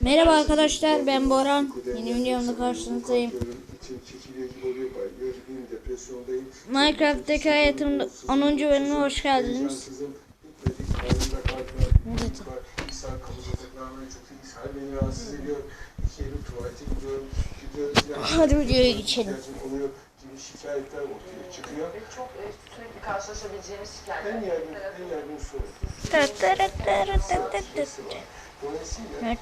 Merhaba arkadaşlar ben Boran. Yeni videomda karşınızdayım. Minecraft'taki hayatımın 10. bölümüne hoş geldiniz. Evet. Hadi videoya geçelim. gibi şikayetler ortaya çıkıyor. Çok e, sürekli karşılaşabileceğimiz şikayetler. En yaygın, en yaygın sorun. Dolayısıyla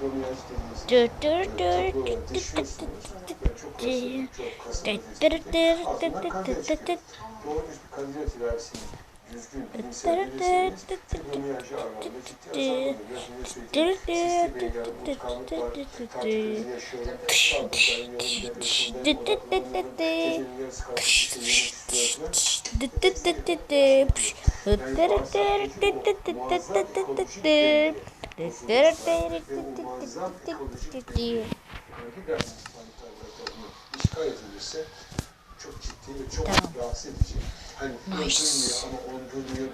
Fibromiyaj dediğimiz işgal edilirse çok ciddi ve çok rahatsız edici. Hani öldürmüyor ama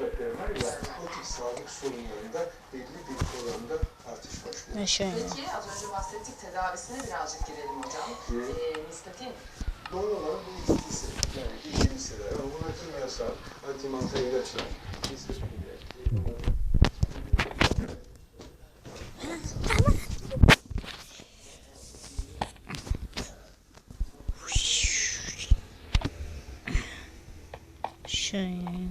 da derler ya o tip sağlık sorunlarında belli bir oranda artış başlıyor. Peki az önce bahsettik tedavisine birazcık girelim hocam. E, nistatin Doğru olarak bu iki hisse, yani iki hisseler bunlar kimyasal, antimantar ilaçlar. Aşağıya.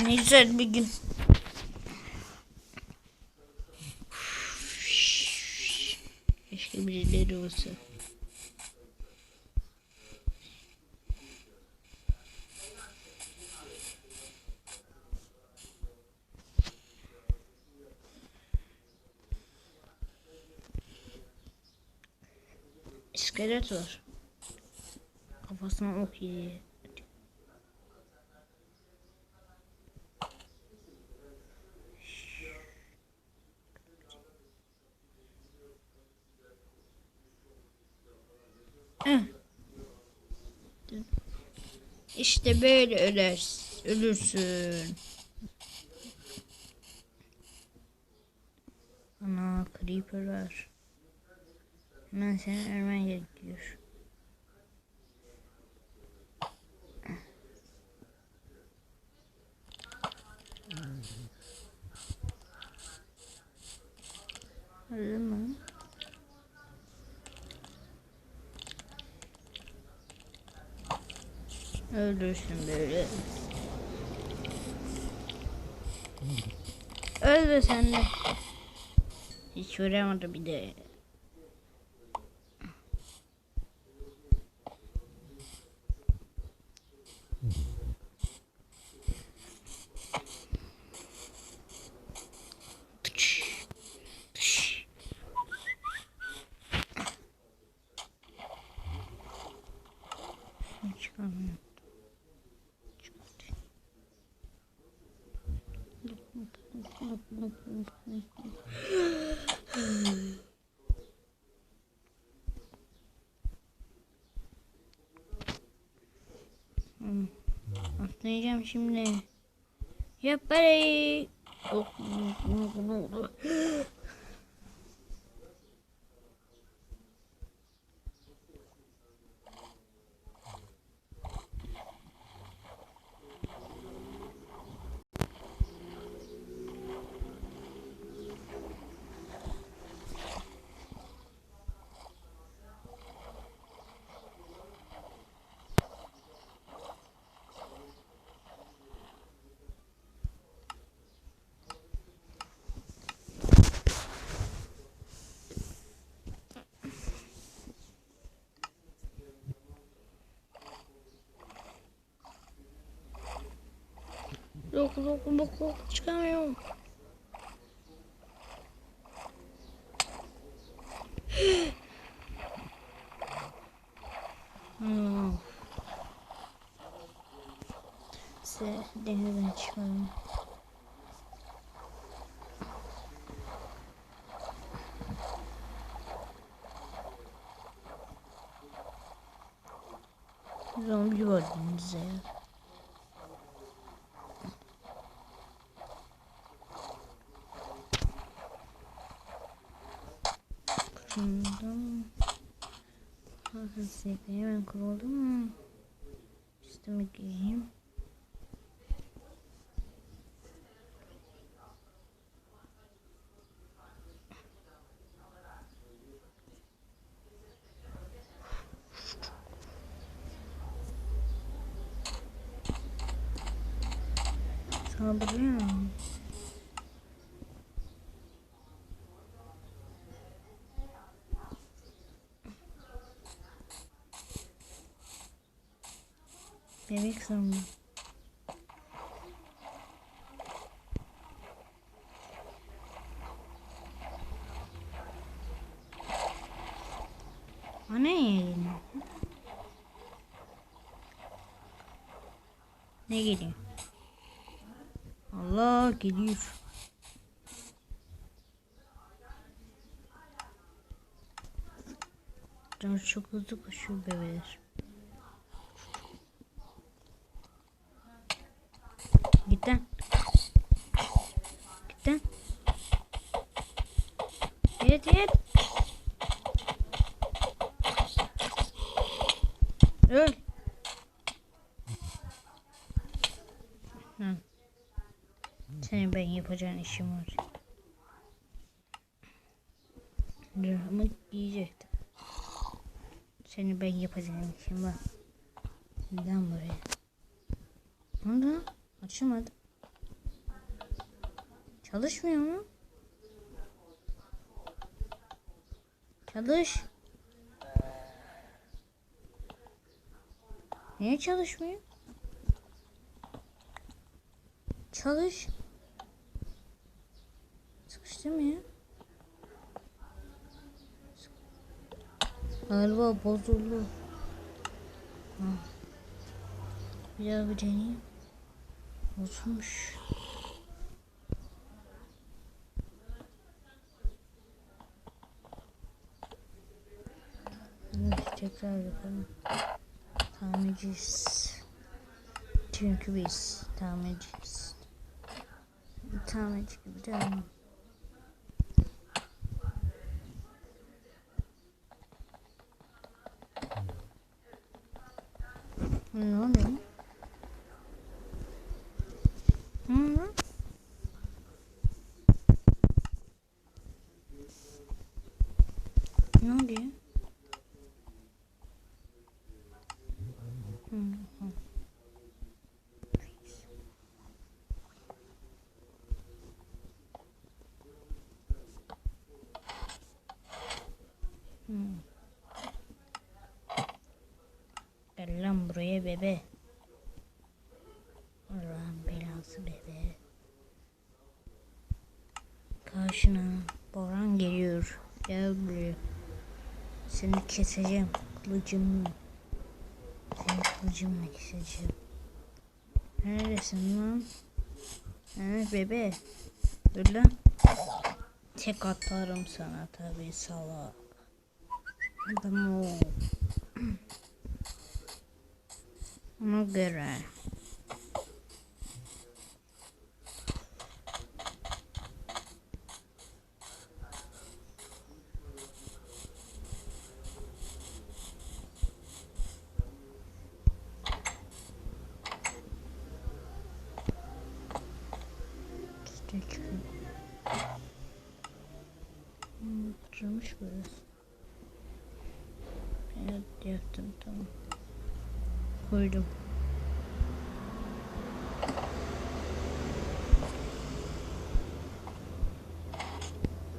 Ne güzel bir gün. Keşke birileri olsa. İskelet var. Kafasına ok. İşte böyle öler, ölürsün. Ana creeper var. Hemen senin ölmen gerekiyor. Öldün mü? Öldürsün böyle. Öldü sen de. Hiç vuramadı bir de. Çıkamıyorum. Hmm. Atlayacağım şimdi. Yap Yok yok yok yok çıkamıyorum. Hmm. Size denizden çıkalım. Zombi var denize ya. Şundan Hızlı hemen kuruldu mu? Sisteme Zombi. O ne yayını? Ne geliyor? Allah geliyor. Can çok hızlı koşuyor bebeler. Git lan. Git lan. Git git. Öl. Senin ben yapacağın işim var. Rıhımı yiyecektim. Senin ben yapacağın işim var. Neden buraya? Ne oldu? Açılmadı. Çalışmıyor mu? Çalış. Niye çalışmıyor? Çalış. Sıkıştı mı ya? Galiba bozuldu. Ha. Bir daha bir deneyeyim. Bozulmuş. Evet, tekrar yapalım. Tamirciyiz. Çünkü biz tamirciyiz. Tamirci gibi devam. Ne oluyor? Hı? Ne oluyor? Hı hı. Hı. Gel lan buraya bebe. Allah'ın belası bebe. Karşına Boran geliyor. Gel buraya. Seni keseceğim kılıcımla. Seni kılıcımla keseceğim. Neredesin lan? Evet bebe. Dur lan. Tek atarım sana tabi salak. Adam ol. Ona göre. Kırılmış burası. Evet yaptım tamam. Koydum.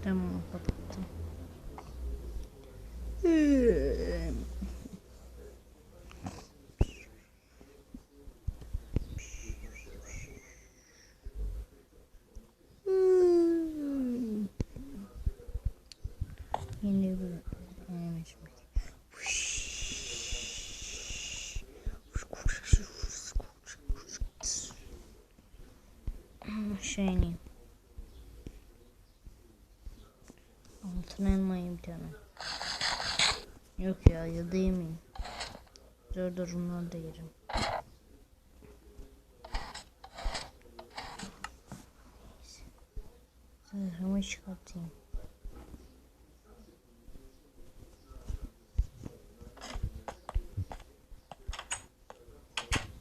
Tamam kapattım. Yine bir evet. Aşağı ineyim. Altına inmayayım bir tane. Yok ya ya değmeyeyim. Zor durumlar da yerim. Zırhımı çıkartayım.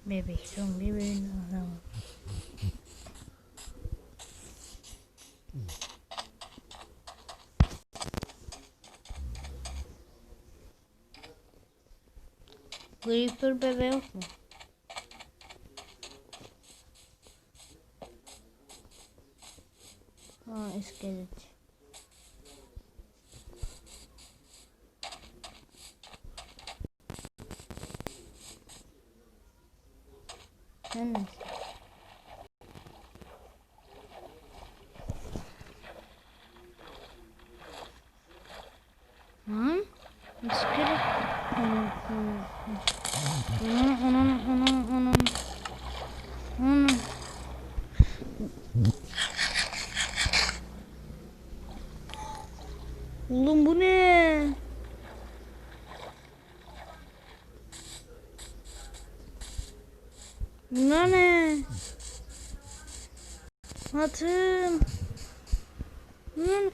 Bebek zombi bir adam. Creeper bebe yok mu? Ha. Sen misin? Lan iskelet. Anam, anam, anam, anam, anam. Anam. Oğlum bu ne? Bunlar ne? Atım. Bunlar ne?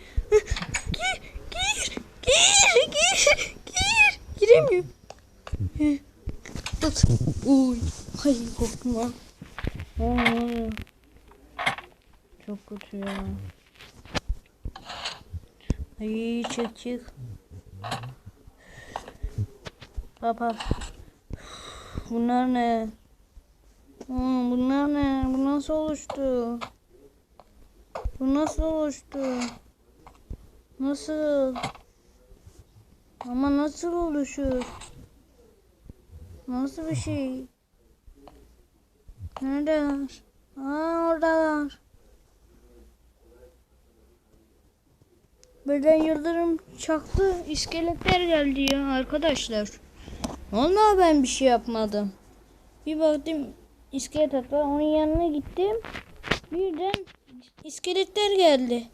Gir, gir, gir, gir, gir. Giremiyorum. At. Uy. Ay korktum lan. Aa. Çok kötü ya. Ay çık çık. Baba. Bunlar ne? Aa, bunlar ne? Bu nasıl oluştu? Bu nasıl oluştu? Nasıl? Ama nasıl oluşur? Nasıl bir şey? Neredeler? Aa oradalar. Birden yıldırım çaktı. iskeletler geldi ya arkadaşlar. Vallahi ben bir şey yapmadım. Bir baktım iskelet var. Onun yanına gittim. Birden iskeletler geldi.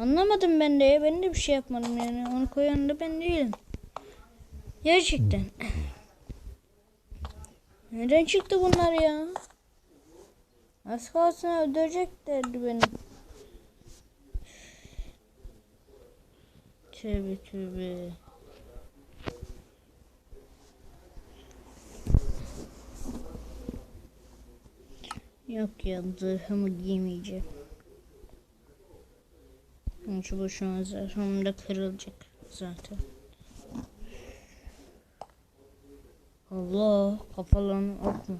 Anlamadım ben de. Ben de bir şey yapmadım yani. Onu koyan da ben değilim. Gerçekten. Nereden çıktı bunlar ya? Az kalsın öldüreceklerdi beni. Tövbe tövbe. Yok ya zırhımı giymeyeceğim. Şu boşuna zırhım da kırılacak zaten. Allah kafalarını ok mu?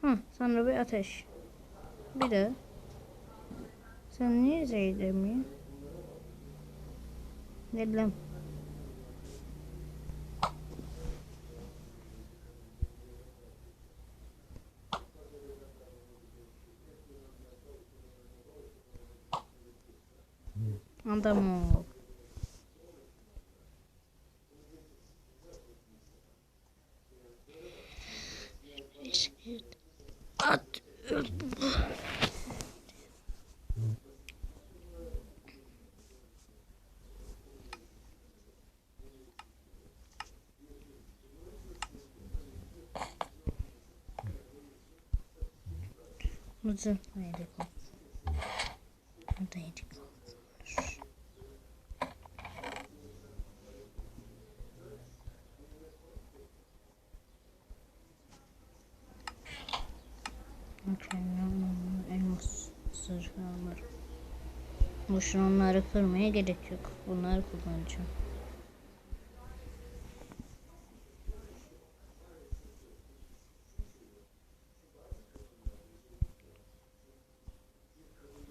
Hı, sonra bir ateş. Bir de sen niye zehirlemiyorsun? Ne Adam ol. At. Mızı alırım. Boşuna onları kırmaya gerek yok. Bunları kullanacağım.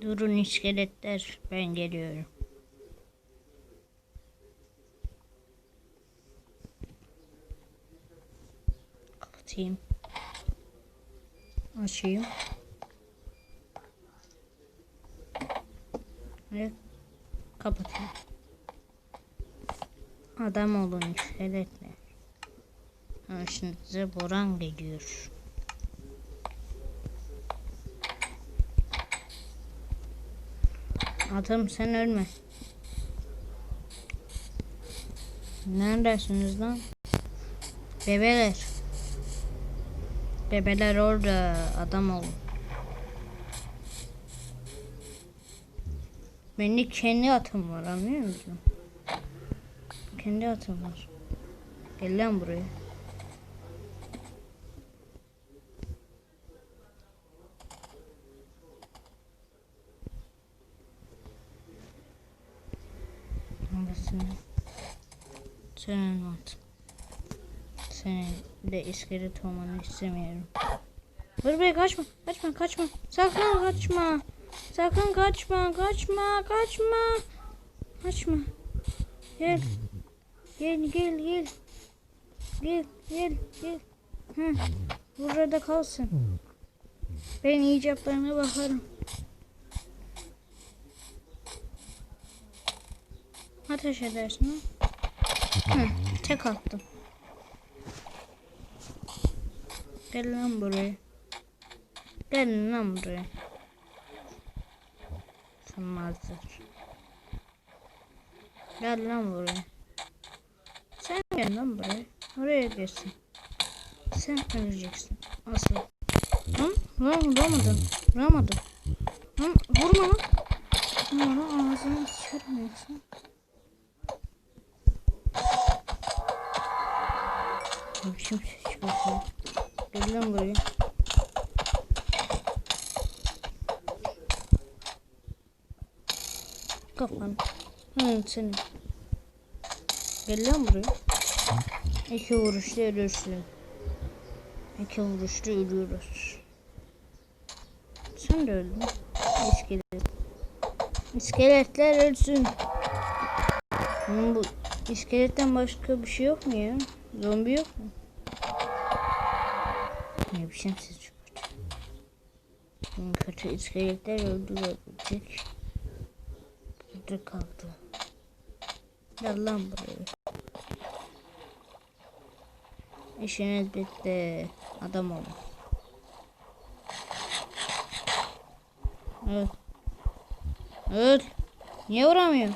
Durun iskeletler. Ben geliyorum. Kapatayım. Açayım. Ve kapatayım. Adam olun şimdi size Boran geliyor. Adam sen ölme. Neredesiniz lan? Bebeler. Bebeler orada. Adam olun. Benim kendi atım var anlıyor musun? Kendi atım var. Gel lan buraya. Anlasın. Senin at. Senin de iskelet olmanı istemiyorum. Dur be kaçma. Kaçma kaçma. Sakın kaçma. Sakın kaçma. Kaçma. Kaçma. Kaçma. Gel. Gel gel gel. Gel gel gel. Hı. Burada kalsın. Ben icaplarına bakarım. Ateş edersin ha. Hı, tek attım. Gel lan buraya. Gel lan buraya. Sınmazdır. Gel lan buraya. Sen gel lan buraya. Oraya gelsin. Sen öleceksin. Asıl. Lan lan vuramadım. Vuramadım. Lan vurma lan. Lan ağzını biçim ses çıkartıyor? Gel lan buraya. Kafan. Hı senin. Gel lan buraya. İki vuruşta ölürsün. İki vuruşta ölüyoruz. Sen de öldün. İskelet. İskeletler ölsün. Bunun bu iskeletten başka bir şey yok mu ya? Zombi yok mu? Ne biçim ses çıkartıyor. Kötü iskeletler öldürebilecek. Burada kaldı. Gel lan buraya. İşiniz bitti. Adam olun. Öl. Öl. Niye vuramıyor?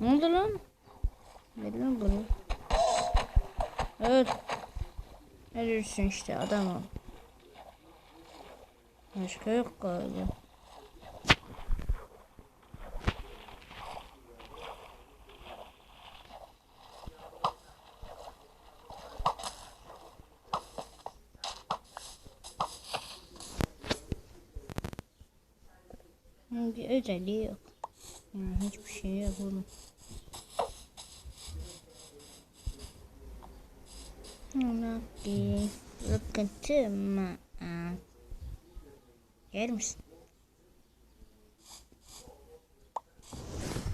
Ne oldu lan? Gel lan buraya. Öl. Ölürsün işte adam ol. Başka yok galiba. Bir özelliği yok. Yani hiçbir şey yok bunun. İnto my eye. Yer misin?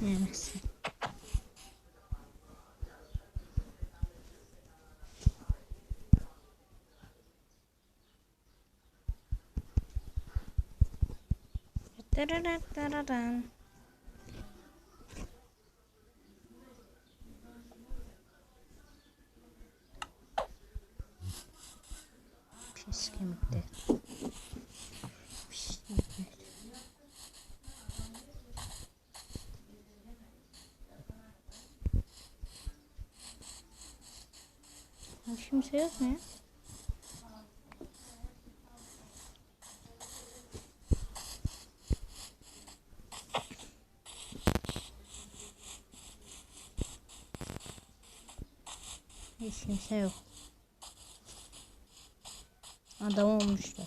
Yemezsin. Dararararan. Pis kemikler. Pis kemikler. Hiç kimse? Hiç kimse yok. Adam olmuşlar.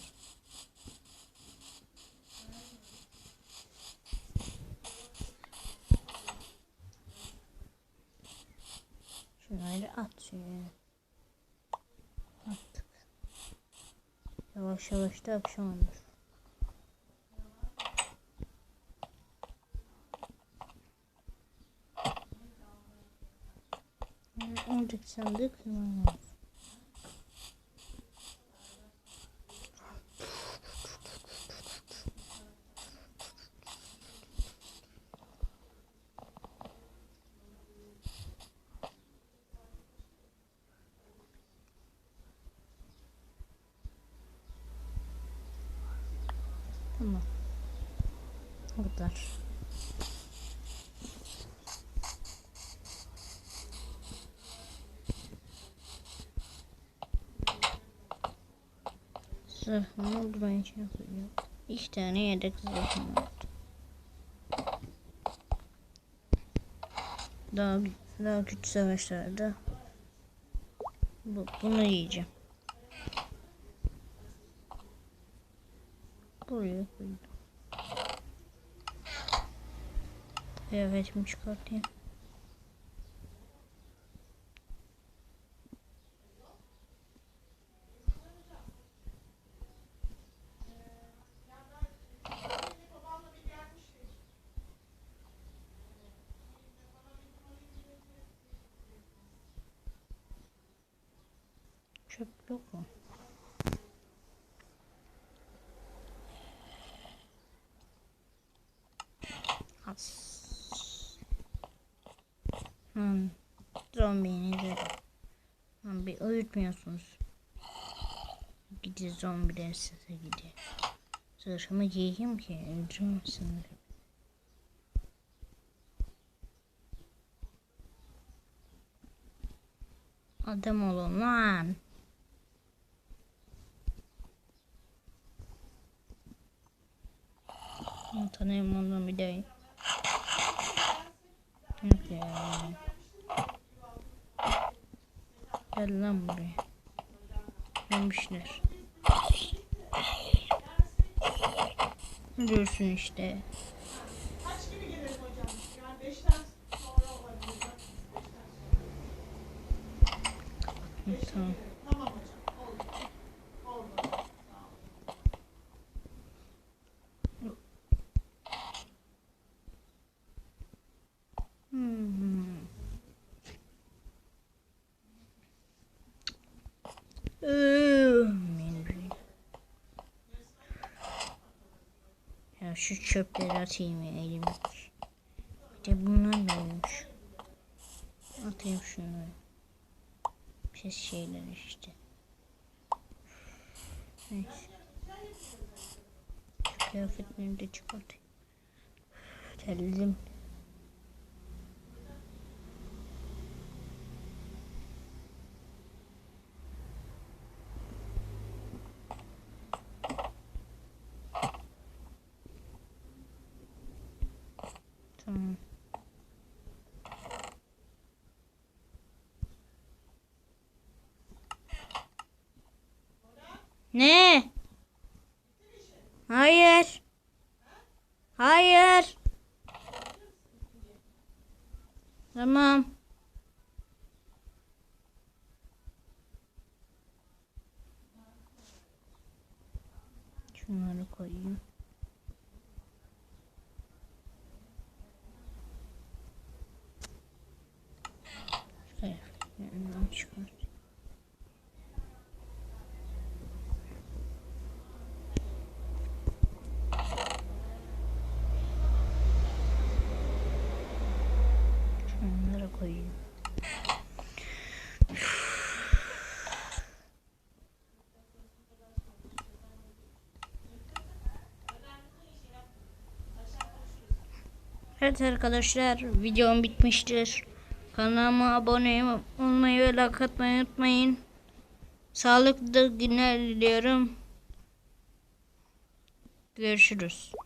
Şunları at şuraya. Attık. Yavaş yavaş da akşam olur. Oradaki sandığı kırmam lazım. Tamam. Bu kadar. Zırhımı öldürmeye çalışıyor. İki tane yedek zırhım var. Daha, daha küçük savaşlarda bu, bunu yiyeceğim. Buraya koydum. Kıyafetimi çıkartayım. Çöp yok mu? As. Hmm. Zombinin de. Hmm, bir uyutmuyorsunuz. Gidi zombiler size gidi. Zırhımı giyeyim ki öldürmesinler. Adam olun lan. Tanıyım ondan bir daha. Yok ya. Gel lan buraya. Gelmişler. Görürsün işte. Kaç gibi gelelim hocam? Yani beşten sonra olabilir. Tamam. Tamam hocam. Oldu. Oldu. Tamam. Hmm. Iıı, benim- Ya şu çöpleri atayım ya elimdeki. Bir de bunlar da olmuş. Atayım şunları. Pis şeyler işte. Neyse. Şu kıyafetleri de çıkartayım. Terledim. Tamam. Ne? Hayır. Hayır. Tamam. Şunları koyayım. Kıyafetlerini çıkart. Şunları koyayım. Evet arkadaşlar videom bitmiştir. Kanalıma abone olmayı ve like atmayı unutmayın. Sağlıklı günler diliyorum. Görüşürüz.